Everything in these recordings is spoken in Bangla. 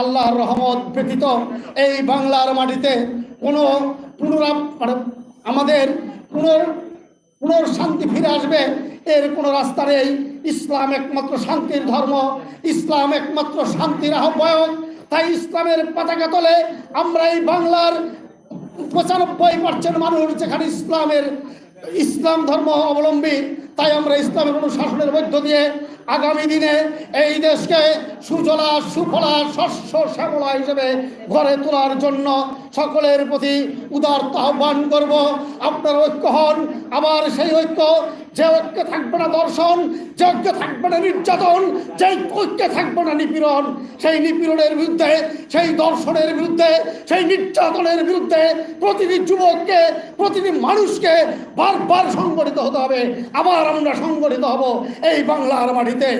আল্লাহর রহমত ব্যতীত এই বাংলার মাটিতে কোনো পুনরা মানে আমাদের পুনর পুনর শান্তি ফিরে আসবে, এর কোনো রাস্তা নেই। ইসলাম একমাত্র শান্তির ধর্ম, ইসলাম একমাত্র শান্তির আহ্বায়ক। তাই ইসলামের পতাকা তলে আমরা এই বাংলার পঁচানব্বই পার্সেন্ট মানুষ যেখানে ইসলামের ইসলাম ধর্ম অবলম্বী তাই আমরা ইসলামের অনুশাসনের মধ্য দিয়ে আগামী দিনে এই দেশকে সুজলা, সুফলা, শস্য, শ্যামলা হিসেবে গড়ে তোলার জন্য সকলের প্রতি উদারত আহ্বান করব। আপনার ঐক্য হন। আবার সেই ঐক্য, যে ঐক্য থাকবে না দর্শন, যে ঐক্য থাকবে না নির্যাতন, যে ঐক্য থাকবে না নিপীড়ন, সেই নিপীড়নের বিরুদ্ধে, সেই দর্শনের বিরুদ্ধে, সেই নির্যাতনের বিরুদ্ধে প্রতিটি যুবককে, প্রতিটি মানুষকে বারবার সংগঠিত হতে হবে। আবার আমরা সংগঠিত হব। এই বাংলার মাটিতে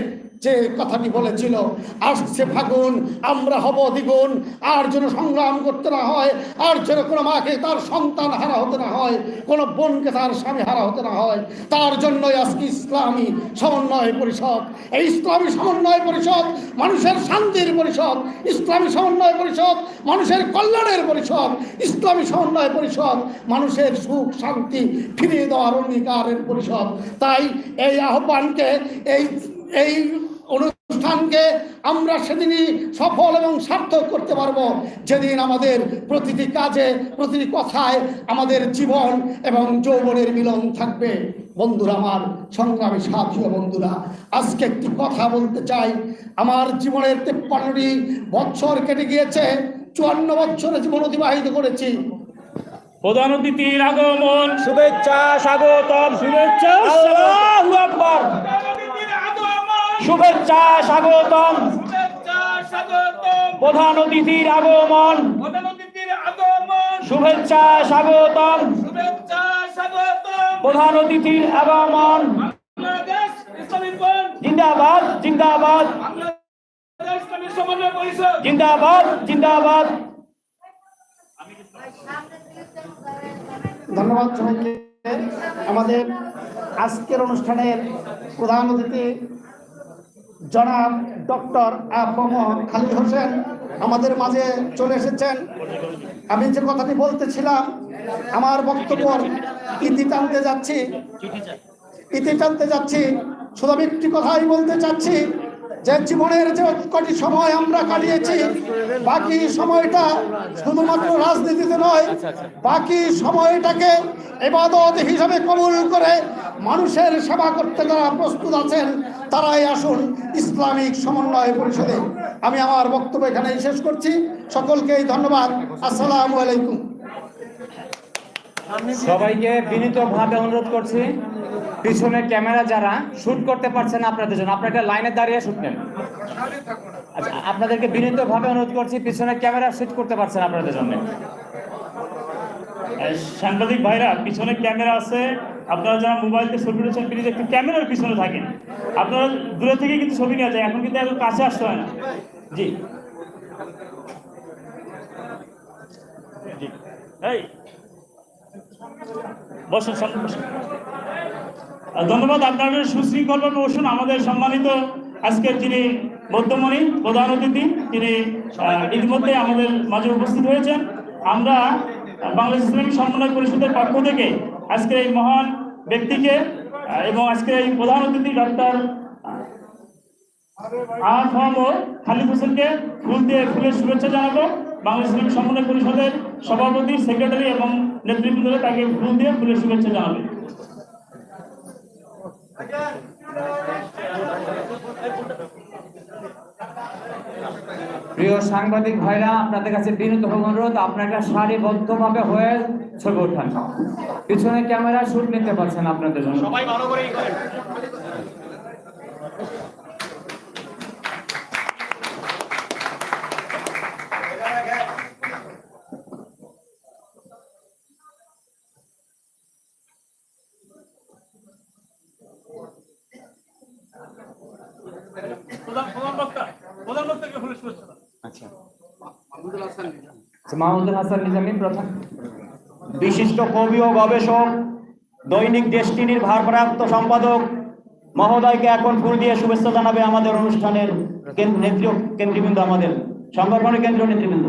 যে কথাটি বলেছিল, আসছে ফাগুন, আমরা হব দ্বিগুণ। আর যেন সংগ্রাম করতে না হয়, আর যেন কোনো মাকে তার সন্তান হারা হতে না হয়, কোনো বোনকে তার স্বামী হারা হতে না হয়, তার জন্যই আজকে ইসলামী সমন্বয় পরিষদ। এই ইসলামী সমন্বয় পরিষদ মানুষের শান্তির পরিষদ, ইসলামী সমন্বয় পরিষদ মানুষের কল্যাণের পরিষদ, ইসলামী সমন্বয় পরিষদ মানুষের সুখ, শান্তি ফিরিয়ে দেওয়ার অঙ্গীকারের পরিষদ। তাই এই আহ্বানকে, এই এই অনুষ্ঠানকে আমরা সেদিনই সফল এবং সার্থক করতে পারব। যেদিন আমাদের প্রতিটি কাজে প্রতিটি কথায় আমাদের জীবন এবং যৌবনের মিলন থাকবে। বন্ধুরা আমার সংগ্রামী সাথী বন্ধুরা আজকে একটি কথা বলতে চাই। আমার জীবনের তেপ্পান্নটি বছর কেটে গিয়েছে চুয়ান্ন বছরে জীবন অতিবাহিত করেছি। প্রধান অতিথির আগমন শুভেচ্ছা স্বাগতম শুভেচ্ছা আল্লাহু আকবার। শুভেচ্ছা স্বাগতম। প্রধান অতিথির আগমন। শুভেচ্ছা স্বাগতম। প্রধান অতিথির আগমন। জিন্দাবাদ জিন্দাবাদ। জিন্দাবাদ জিন্দাবাদ। ধন্যবাদ সবাইকে। আমাদের আজকের অনুষ্ঠানের প্রধান অতিথি জনাব ডক্টর খালি হোসেন আমাদের মাঝে চলে এসেছেন। আমি যে কথাটি বলতেছিলাম, আমার বক্তব্য ইতি টানতে যাচ্ছি। ইতি টানতে যাচ্ছি। শুধু আমি একটি কথাই বলতে চাচ্ছি। যে জীবনের যে কটি সময় আমরা কাটিয়েছি বাকি সময়টা শুধুমাত্র রাজনীতিতে নয় বাকি সময়টাকে এবাদত হিসাবে কবুল করে মানুষের সেবা করতে যারা প্রস্তুত আছেন তারাই আসুন ইসলামিক সমন্বয় পরিষদে। আমি আমার বক্তব্য এখানেই শেষ করছি। সকলকেই ধন্যবাদ। আসসালামু আলাইকুম। সবাইকে বিনীতভাবে অনুরোধ করছি। পিছনে ক্যামেরা যারা শুট করতে পারছেন না আপনাদের জন্য আপনাকে লাইনে দাঁড়িয়ে শুট নেন। আচ্ছা আপনাদেরকে বিনীতভাবে অনুরোধ করছি, পিছনে ক্যামেরা শুট করতে পারছেন আপনাদের জন্য। সাংবাদিক ভাইরা, পিছনে ক্যামেরা আছে, আপনারা যারা মোবাইলতে ছবি তুলেছেন প্লিজ একটু ক্যামেরার পিছনে থাকেন। আপনারা দূরে থেকে কিন্তু ছবি নেওয়া যায় এখন কিন্তু এত কাছে আসতে হয় না। জি। জি। এই। বসুন বসুন। ধন্যবাদ আপনাদের সুশৃঙ্খলভাবে বসুন। আমাদের সম্মানিত আজকের যিনি মধ্যমণি, প্রধান অতিথি, তিনি ইতিমধ্যে আমাদের মাঝে উপস্থিত হয়েছেন। আমরা বাংলাদেশ ইসলামী সমন্বয় পরিষদের পক্ষ থেকে আজকের এই মহান ব্যক্তিকে এবং আজকের এই প্রধান অতিথি ডক্টর মোহাম্মদ খালিদ হোসেনকে ফুল দিয়ে ফুলের শুভেচ্ছা জানাব। বাংলাদেশ ইসলামী সমন্বয় পরিষদের সভাপতি, সেক্রেটারি এবং নেতৃবৃন্দ তাকে ফুল দিয়ে ফুলের শুভেচ্ছা জানাবে। প্রিয় সাংবাদিক ভাইরা, আপনাদের কাছে বিনীত অনুরোধ আপনারা সারিবদ্ধভাবে হয়ে ছবি ওঠান। পিছনে ক্যামেরা শুট নিতে পারছেন আপনাদের জন্য। আচ্ছা। মাহমুদুল হাসান নিজামী। প্রধান বিশিষ্ট কবি ও গবেষক দৈনিক ডেস্টিনির ভারপ্রাপ্ত সম্পাদক মহোদয়কে এখন ফুল দিয়ে শুভেচ্ছা জানাবে আমাদের অনুষ্ঠানের নেত্রী কেন্দ্রবৃন্দ আমাদের। সংগঠনের কেন্দ্রীয় নেতৃবৃন্দ।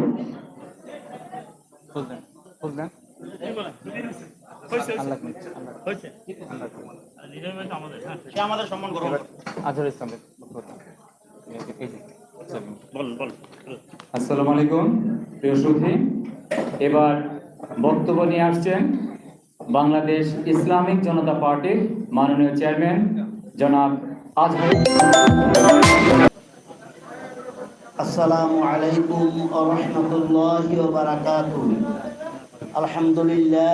সে আমাদের সম্মান গ্রহণ করে। আজহার ইসলামের আসসালামু আলাইকুম প্রিয় সুধী। এবার বক্তব্য নিয়ে আসছেন বাংলাদেশ ইসলামিক জনতা পার্টির মাননীয় চেয়ারম্যান জনাব আজহার আসসালামু আলাইকুম ওয়া রাহমাতুল্লাহি ওয়া বারাকাতুহু। আলহামদুলিল্লাহ